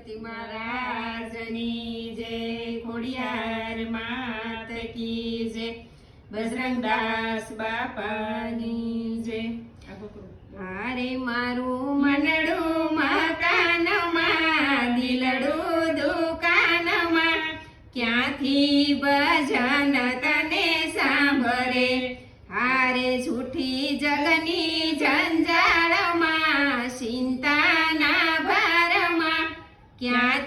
ગણપતિ મહારાજની જય, ખોડિયાર માત કી જય, બજરંગદાસ બાપાની જય. હારે મારું મનડું મકાનમાં દિલડું દુકાનમાં, ક્યાંથી ભજન તને સાંભળે? હારે છૂટી જગની જંજાળમાં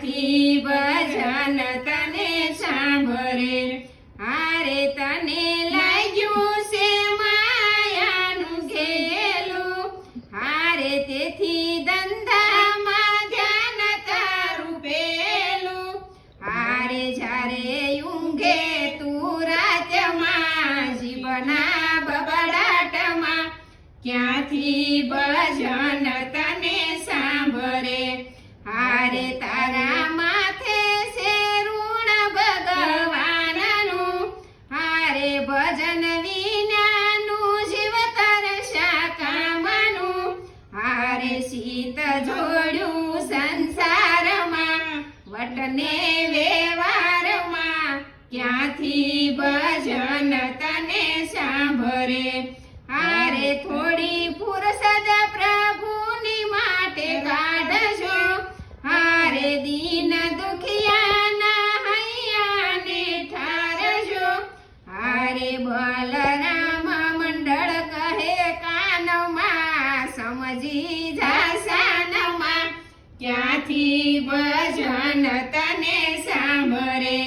ક્યાંથી ભજન તને સાંભળે. હારે તને લાગ્યું છે માયાનું ઘેલું. હારે તેથી ધંધામાં ધ્યાન તારું પેલું. હારે જ્યારે ઊંઘે તું રાતમાં જીવના બબડાટમાં ક્યાંથી ભજન તને સાંભળે? તારા ભજન વિનાનું જીવ તરશા કામનું હારે શીત જોડ્યું સંસારમાં, વટને વેવારમાં, ક્યાંથી ભજન તને સાંભળે? હારે થોડી સમજી જાસાનમાં ક્યાંથી ભજન તને સાંભળે?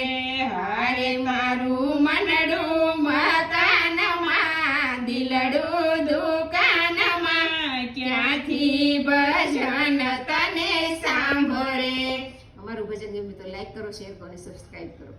હારે મારું મનડું મકાનમાં, દિલડું દુકાનમાં, ક્યાંથી ભજન તને સાંભળે? અમારું ભજન ગમે તો લાઈક કરો શેર કરો અને સબસ્ક્રાઈબ કરો.